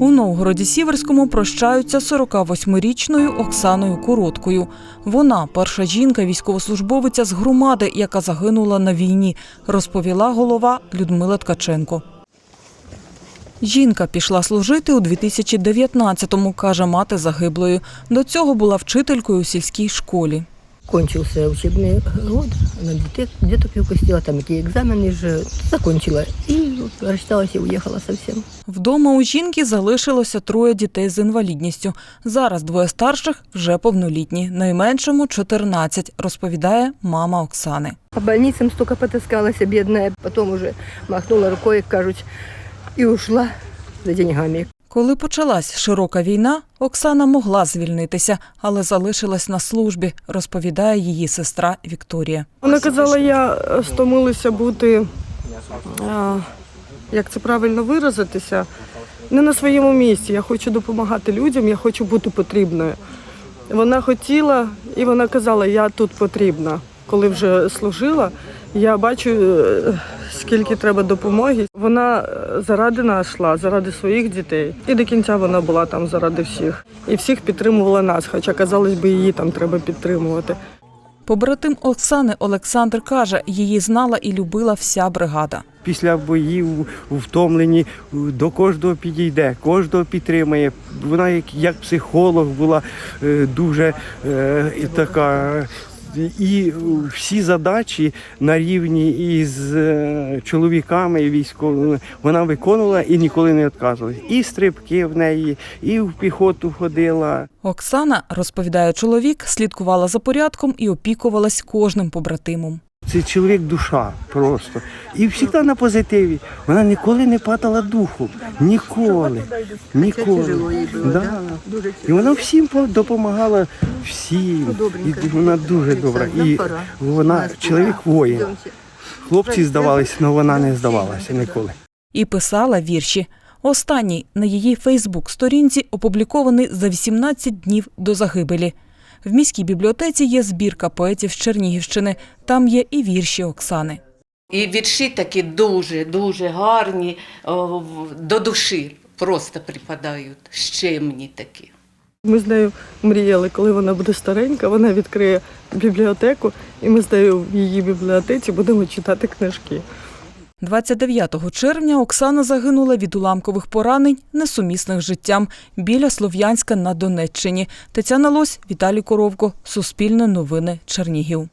У Новгороді Сіверському прощаються 48-річною Оксаною Короткою. Вона перша жінка військовослужбовиця з громади, яка загинула на війні, розповіла голова Людмила Ткаченко. Жінка пішла служити у 2019-му, каже мати загиблої. До цього була вчителькою у сільській школі. Кончился учебный год, она где- где-то пустила, там эти экзамены же закончила. И рассчиталась и уехала совсем. Вдома у жінки залишилося троє дітей з інвалідністю. Зараз двоє старших вже повнолітні, найменшому 14, розповідає мама Оксани. По больницам столько потаскалась, бедная. Потом уже махнула рукой, як кажуть, и ушла за деньгами. Коли почалась широка війна, Оксана могла звільнитися, але залишилась на службі, розповідає її сестра Вікторія. Вона казала, я стомилася бути, а, як це правильно виразитися, не на своєму місці. Я хочу допомагати людям, я хочу бути потрібною. Вона хотіла і вона казала, я тут потрібна. Коли вже служила, я бачу, е, скільки треба допомоги. Вона е, заради нас йшла, заради своїх дітей. І до кінця вона була там заради всіх. І всіх підтримувала нас, хоча казалось би, її там треба підтримувати. Побратим Оксани Олександр каже, її знала і любила вся бригада. після боїв втомлені, до кожного підійде, кожного підтримає. Вона як, як психолог була е, дуже е, така. І всі задачі на рівні із е, чоловіками і військовими вона виконувала і ніколи не відказувалась. І стрибки в неї, і в піхоту ходила. Оксана, розповідає чоловік, слідкувала за порядком і опікувалась кожним побратимом. Це чоловік душа просто. І завжди на позитиві. Вона ніколи не падала духом. Ніколи. Ніколи. Да. І вона всім по- допомагала всім. І вона дуже добра. І вона чоловік воїн. Хлопці здавалися, але вона не здавалася ніколи. І писала вірші. Останній на її Фейсбук-сторінці опублікований за 18 днів до загибелі. В міській бібліотеці є збірка поетів з Чернігівщини. Там є і вірші Оксани. І вірші такі дуже, дуже гарні, до душі просто припадають. Щемні такі. Ми з нею мріяли, коли вона буде старенька, вона відкриє бібліотеку, і ми з нею в її бібліотеці будемо читати книжки. 29 червня Оксана загинула від уламкових поранень, несумісних з життям, біля Слов'янська на Донеччині. Тетяна Лось, Віталій Коровко, Суспільне новини, Чернігів.